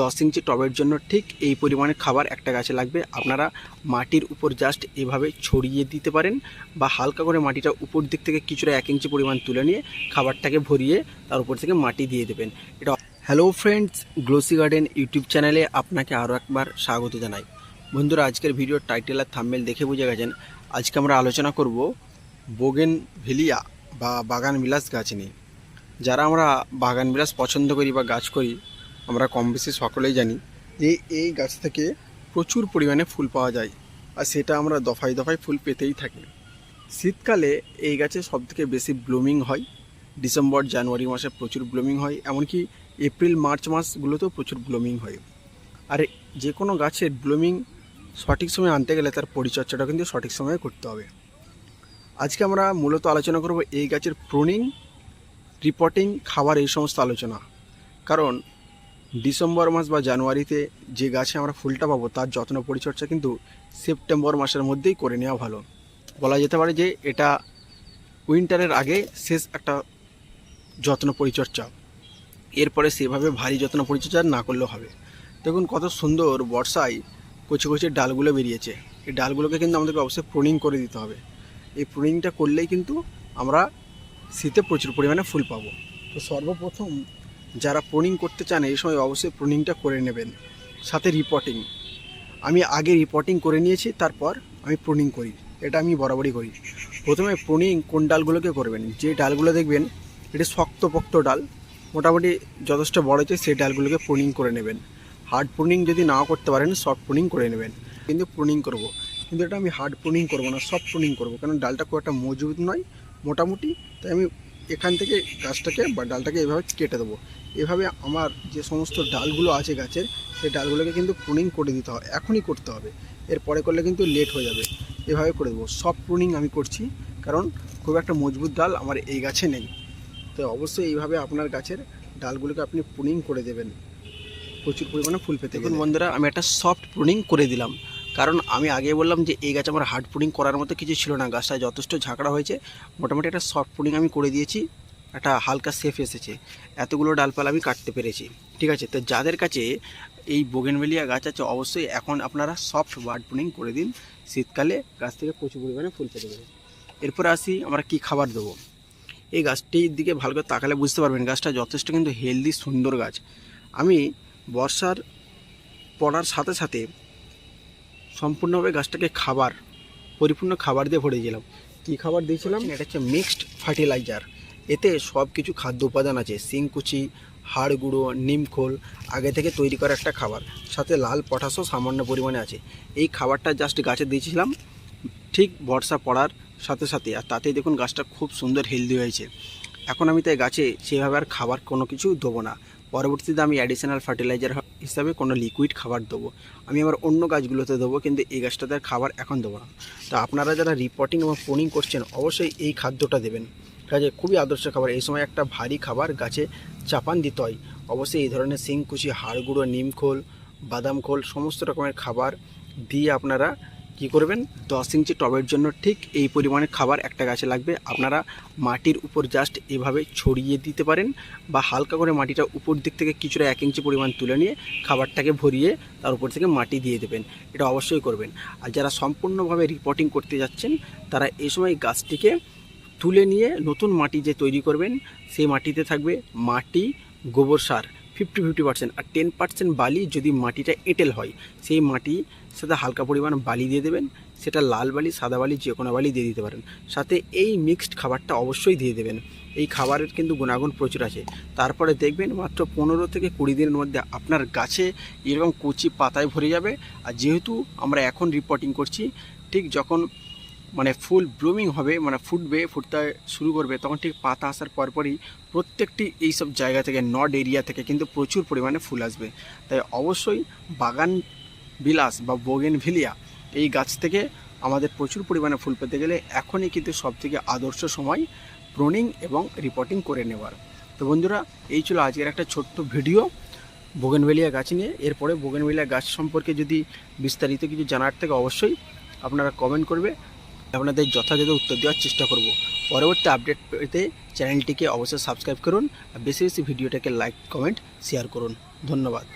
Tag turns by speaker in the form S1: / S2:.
S1: দশ ইঞ্চি টবের জন্য ঠিক এই পরিমাণে খাবার একটা গাছে লাগবে। আপনারা মাটির উপর জাস্ট এভাবে ছড়িয়ে দিতে পারেন বা হালকা করে মাটিটা উপর দিক থেকে কিছুটা এক ইঞ্চি পরিমাণ তুলে নিয়ে খাবারটাকে ভরিয়ে তার উপর থেকে মাটি দিয়ে দেবেন। এটা hello friends glossy garden YouTube চ্যানেলে আপনাকে আরও একবার স্বাগত জানাই। বন্ধুরা, আজকের ভিডিওর টাইটেল আর থাম্বেল দেখে বুঝে গেছেন। আজকে আমরা আলোচনা করব বোগেন ভেলিয়া বা বাগান বিলাস গাছ নিয়ে। যারা আমরা বাগান বিলাস পছন্দ করি বা গাছ করি আমরা কম বেশি সকলেই জানি যে এই গাছ থেকে প্রচুর পরিমাণে ফুল পাওয়া যায় আর সেটা আমরা দফায় দফায় ফুল পেতেই থাকি। শীতকালে এই গাছে সবথেকে বেশি ব্লুমিং হয়, ডিসেম্বর, জানুয়ারি মাসে প্রচুর ব্লুমিং হয়, এমনকি এপ্রিল, মার্চ মাসগুলোতেও প্রচুর ব্লুমিং হয়। আর যে কোনো গাছের ব্লুমিং সঠিক সময়ে আনতে গেলে তার পরিচর্যাটা কিন্তু সঠিক সময়ে করতে হবে। আজকে আমরা মূলত আলোচনা করব এই গাছের প্রুনিং, রিপোর্টিং, খাবার এই সমস্ত আলোচনা। কারণ ডিসেম্বর মাস বা জানুয়ারিতে যে গাছে আমরা ফুলটা পাবো তার যত্ন পরিচর্যা কিন্তু সেপ্টেম্বর মাসের মধ্যেই করে নেওয়া ভালো। বলা যেতে পারে যে এটা উইন্টারের আগে শেষ একটা যত্ন পরিচর্যা। এরপরে সেভাবে ভারী যত্ন পরিচর্যা না করলেও হবে। দেখুন কত সুন্দর বর্ষায় কচি কচি ডালগুলো বেরিয়েছে। এই ডালগুলোকে কিন্তু আমাদেরকে অবশ্যই প্রুনিং করে দিতে হবে। এই প্রুনিংটা করলেই কিন্তু আমরা শীতে প্রচুর পরিমাণে ফুল পাবো। তো সর্বপ্রথম যারা প্রুনিং করতে চান এই সময় অবশ্যই প্রুনিংটা করে নেবেন, সাথে রিপোর্টিং আমি আগে রিপোর্টিং করে নিয়েছি, তারপর আমি প্রুনিং করি। এটা আমি বরাবরই করি। প্রথমে প্রুনিং কোন ডালগুলোকে করবেন? যে ডালগুলো দেখবেন, এটা শক্তপোক্ত ডাল, মোটামুটি যথেষ্ট বড় হচ্ছে সেই ডালগুলোকে প্রুনিং করে নেবেন। হার্ড প্রুনিং যদি নাও করতে পারেন সফট প্রুনিং করে নেবেন। কিন্তু প্রুনিং করব। কিন্তু এটা আমি হার্ড প্রুনিং করব না সফট প্রুনিং করব। কারণ ডালটা খুব একটা মজবুত নয়, মোটামুটি, তাই আমি এখান থেকে গাছটাকে বা ডালটাকে এভাবে কেটে দেবো। এভাবে আমার যে সমস্ত ডালগুলো আছে গাছের সেই ডালগুলোকে কিন্তু প্রুনিং করে দিতে হবে এখনই করতে হবে। এরপরে করলে কিন্তু লেট হয়ে যাবে। এভাবে করে দেবো। সব প্রুনিং আমি করছি কারণ খুব একটা মজবুত ডাল আমার এই গাছে নেই। তো অবশ্যই এইভাবে আপনার গাছের ডালগুলোকে আপনি প্রুনিং করে দেবেন। প্রচুর পরিমাণে ফুল পেতে দেখুন বন্ধুরা আমি একটা সফট প্রুনিং করে দিলাম। কারণ আমি আগে বললাম যে এই গাছ আমার হার্ড পুডিং করার মতো কিছু ছিল না। গাছটা যথেষ্ট ঝাঁকড়া হয়েছে। মোটামুটি একটা সফট পুডিং আমি করে দিয়েছি। একটা হালকা সেফ এসেছে। এতগুলো ডালপালা আমি কাটতে পেরেছি। ঠিক আছে? তো যাদের কাছে এই বোগেনভেলিয়া গাছ আছে, অবশ্যই এখন আপনারা সফট বার্ড প্রুনিং করে দিন। শীতকালে গাছ থেকে প্রচুর পরিমাণে ফুল পেতে পারে এরপরে আসি, আমরা কি খাবার দেবো? এই গাছটির দিকে ভালো করে তাকালে বুঝতে পারবেন, গাছটা যথেষ্ট কিন্তু হেলদি সুন্দর গাছ। আমি বর্ষার পড়ার সাথে সাথে সম্পূর্ণভাবে গাছটাকে খাবার, পরিপূর্ণ খাবার দিয়ে ভরে দিয়েছিলাম কী খাবার দিয়েছিলাম? এটা হচ্ছে মিক্সড ফার্টিলাইজার এতে সব কিছু খাদ্য উপাদান আছে শিংকুচি হাড় গুঁড়ো নিমখোল আগে থেকে তৈরি করা একটা খাবার। সাথে লাল পটাশও সামান্য পরিমাণে আছে। এই খাবারটা জাস্ট গাছে দিয়েছিলাম, ঠিক বর্ষা পড়ার সাথে সাথে। আর তাতেই দেখুন গাছটা খুব সুন্দর হেলদি হয়েছে। এখন আমি তাই গাছে সেভাবে আর খাবার কোনো কিছু দেবো না। পরবর্তীতে আমি অ্যাডিশনাল ফার্টিলাইজার হিসাবে কোনো লিকুইড খাবার দেবো। আমি আমার অন্য গাছগুলোতে দেবো, কিন্তু এই গাছটাতে খাবার এখন দেবো না। তো আপনারা যারা রিপোর্টিং এবং পোনিং করছেন, অবশ্যই এই খাদ্যটা দেবেন। কাজে খুবই আদর্শ খাবার। এই সময় একটা ভারী খাবার গাছে চাপান দিতে হয়। অবশ্যই এই ধরনের শিংকুচি হাড় গুঁড়ো নিমখোল বাদাম খোল, সমস্ত রকমের খাবার দিয়ে আপনারা কি করবেন? দশ ইঞ্চি টবের জন্য ঠিক এই পরিমাণে খাবার একটা গাছে লাগবে। আপনারা মাটির উপর জাস্ট এভাবে ছড়িয়ে দিতে পারেন বা হালকা করে মাটিটা উপর দিক থেকে কিছুটা এক ইঞ্চি পরিমাণ তুলে নিয়ে খাবারটাকে ভরিয়ে তার উপর থেকে মাটি দিয়ে দেবেন। এটা অবশ্যই করবেন। আর যারা সম্পূর্ণভাবে রিপোর্টিং করতে যাচ্ছেন, তারা এই সময় গাছটিকে তুলে নিয়ে নতুন মাটি যে তৈরি করবেন, সেই মাটিতে থাকবে মাটি গোবর সার। ফিফটি ফিফটি পার্সেন্ট আর টেন পার্সেন্ট বালি যদি মাটিটা এঁটেল হয়, সেই মাটি সাথে হালকা পরিমাণ বালি দিয়ে দেবেন, সেটা লাল বালি, সাদা বালি, যে কোনো বালি দিয়ে দিতে পারেন। সাথে এই মিক্সড খাবারটা অবশ্যই দিয়ে দেবেন। এই খাবারের কিন্তু গুণাগুণ প্রচুর আছে। তারপরে দেখবেন মাত্র পনেরো থেকে কুড়ি দিনের মধ্যে আপনার গাছে এরকম কচি পাতায় ভরে যাবে। আর যেহেতু আমরা এখন রিপোর্টিং করছি, ঠিক যখন মানে ফুল ব্লুমিং হবে মানে ফুটবে, ফুটতে শুরু করবে, তখন ঠিক পাতা আসার পরপরই প্রত্যেকটি এই সব জায়গা থেকে নড এরিয়া থেকে কিন্তু প্রচুর পরিমাণে ফুল আসবে। তাই অবশ্যই বাগান বিলাস বা বোগেন ভিলিয়া এই গাছ থেকে আমাদের প্রচুর পরিমাণে ফুল পেতে গেলে এখনই কিন্তু সব থেকে আদর্শ সময় প্রোনিং এবং রিপোর্টিং করে নেওয়ার। তো বন্ধুরা, এই ছিল আজকের একটা ছোট্ট ভিডিও বোগেনভেলিয়া গাছ নিয়ে। এরপরে বোগেনভেলিয়া গাছ সম্পর্কে যদি বিস্তারিত কিছু জানার থেকে, অবশ্যই আপনারা কমেন্ট করবে। আপনাদের যথাযথ উত্তর দেওয়ার চেষ্টা করব। পরবর্তী আপডেট পেতে চ্যানেলটিকে অবশ্যই সাবস্ক্রাইব করুন আর বেশি বেশি ভিডিওটাকে লাইক কমেন্ট শেয়ার করুন। ধন্যবাদ।